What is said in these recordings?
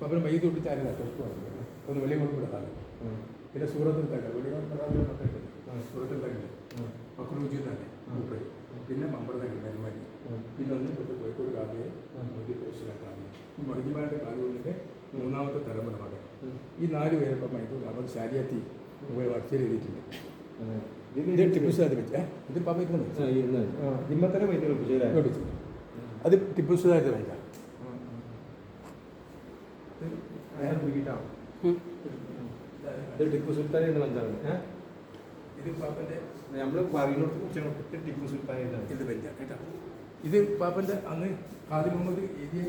അപ്പം മയ്യത്ത് വിട്ടിച്ചാരുന്ന ഒന്ന് വെളിയിൽ കൊണ്ടുവിടാതെ പിന്നെ സൂറത്തിൽ തന്നെ വെളിയിൽ സൂറത്തിൽ തന്നെ മക്രൂജിയിൽ തന്നെ പിന്നെ മമ്പറത്തെ നെന്മാരി പിന്നെ ഒന്ന് കോഴിക്കോട് കാവ്യം മധ്യപ്രദേശിലെ കാവ്യം മണിജിമാരുടെ കാവ്യങ്ങളുടെ മൂന്നാമത്തെ തലമുറ മകൻ. ഈ നാല് പേരിപ്പം മൈസൂർ അവർ ശാരിയാത്തി വർച്ചയിൽ എഴുതിയിട്ടുണ്ട് ആ. ഇത് ടിപ്പു സുൽത്താൻ വെച്ച. ഇത് അത് ടിപ്പു ടിപ്പു മനസ്സിലാണ് പാപ്പന്റെ നമ്മൾ പറയുന്നിടത്ത് ടിപ്പു കേട്ടോ. പാപ്പന്റെ അന്ന് ഖാദി മുഹമ്മദ് എഴുതിയ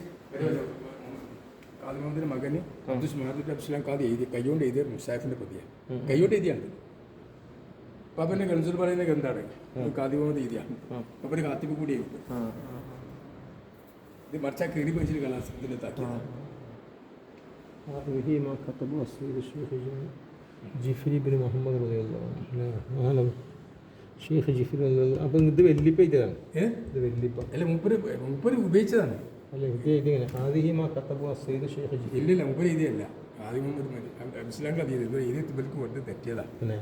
ഒരു- ഖാദി മുഹമ്മദിൻ്റെ മകന് അബ്ദുസ് മഹാദുൽ അബ്ദുസ്ലാം ഖാദി എഴുതിയ കൈകൊണ്ട് എഴുതിയ മുസാഫിൻ്റെ പ്രതിയാണ് ഉം. കൈകൊണ്ട് എഴുതിയാണ് പാപ്പൻ്റെ ഗൺസുൽ പറയുന്ന ഗ്രന്ഥാണ് ഉം. ഖാദി മുഹമ്മദ് എഴുതിയ ആ. അപ്പോൾ കാത്തിപ്പ് കൂടി എഴുതി ആ, ഇത് മറിച്ചാൽ കീറി പഴിച്ചിട്ട് കലാസ് ഇതിൻ്റെ താക്കിയത് هذه ما كتبه السيد الشيخ ജിഫിരി ബിൻ മുഹമ്മദ് റളിയല്ലാഹു ഷെയ്ഖ് ജിഫിരി റളിയല്ലാഹു അപ്പം ഇത് വെല്ലിപ്പ ഇതാണ് ഏ ഇത് വെല്ലിപ്പ അല്ല മൂപ്പര് മൂപ്പര് ഉപയോഗിച്ചതാണ് അല്ല? ഇത് ഇതിങ്ങനെ. ഹാദിഹി മാ കത്തബു അസൈദ് ഷെയ്ഖ് ജിഫിരി. ഇല്ലില്ല മൂപ്പര് എഴുതിയല്ല ഖാദി മുഹമ്മദ് അബ്ദുസ്ലാം ഖാദി എഴുതി ഇവർ എഴുതി ഇവർക്ക് കൊണ്ട് തെറ്റിയതാണ് പിന്നെ?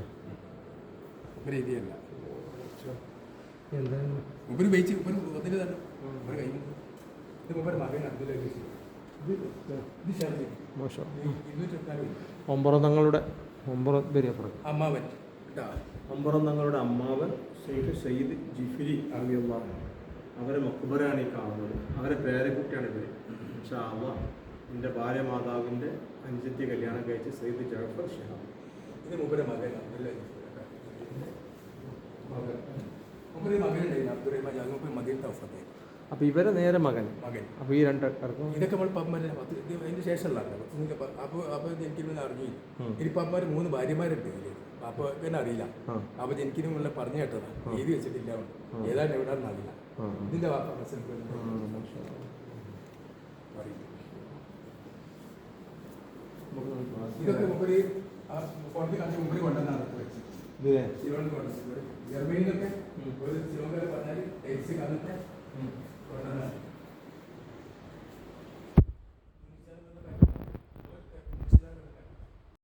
എഴുതിയല്ല എന്താണ്? ഉപയോഗിച്ച് മൂപ്പര് ഒത്തിരി തന്നെ. ഒരു കൈ ഇത് മൂപ്പര് മകൻ എട്ടാൽ ഒമ്പറം തങ്ങളുടെ ഒമ്പറം അമ്മാവൻ. ഒമ്പറന്നങ്ങളുടെ തങ്ങളുടെ അമ്മാവൻ സെയ്ദ് സയ്യിദ് ജിഫിരി അറിയുള്ള അവരെ മക്കുബരാണ് ഈ കാണുന്നത്. അവരെ പേരക്കുട്ടിയാണ് ഇവർ പക്ഷേ അമ്മ എന്റെ ഭാര്യ മാതാവിന്റെ അഞ്ചത്തി കല്യാണം കഴിച്ച് സെയ്ദ് ജാഫർ ഷാ ഇത് മൂപ്പര് മകൻ. അല്ലേ അപ്പൊ ഇവരെ നേരെ മകൻ. മകൻ. അപ്പോൾ ഈ രണ്ട് ഇതൊക്കെ നമ്മൾ പപ്പന്മാരെ അതിന്റെ ശേഷമല്ല അപ്പൊ അപ്പൊ അപ്പോൾ അപ്പോൾ ജനിക്കുന്നതെന്ന് അറിഞ്ഞു ഉം. ഇനി പമ്മര് മൂന്ന് ഭാര്യമാരുണ്ട് ഇതിൽ അപ്പോൾ അറിയില്ല. അപ്പൊ അപ്പോൾ മുന്നേ പറഞ്ഞു കേട്ടതാണ്. എഴുതി വെച്ചിട്ടില്ല ഏതാണ്ട് ഏതാണ് എവിടെയാണെന്ന് അറിയില്ല. പറയും നമുക്ക് നോക്കാം. ഇതൊക്കെ മുമ്പ് ആ കോടതി കാണിച്ച് മുമ്പിൽ കൊണ്ടുവന്നാണ് ശിവൻ കൊണ്ടുവന്നത്. ജർമ്മനിയിലൊക്കെ ഒരു ശിവകാര് പറഞ്ഞാൽ എക്സ് കാലത്തെ കൊണ്ടുവന്നാണ്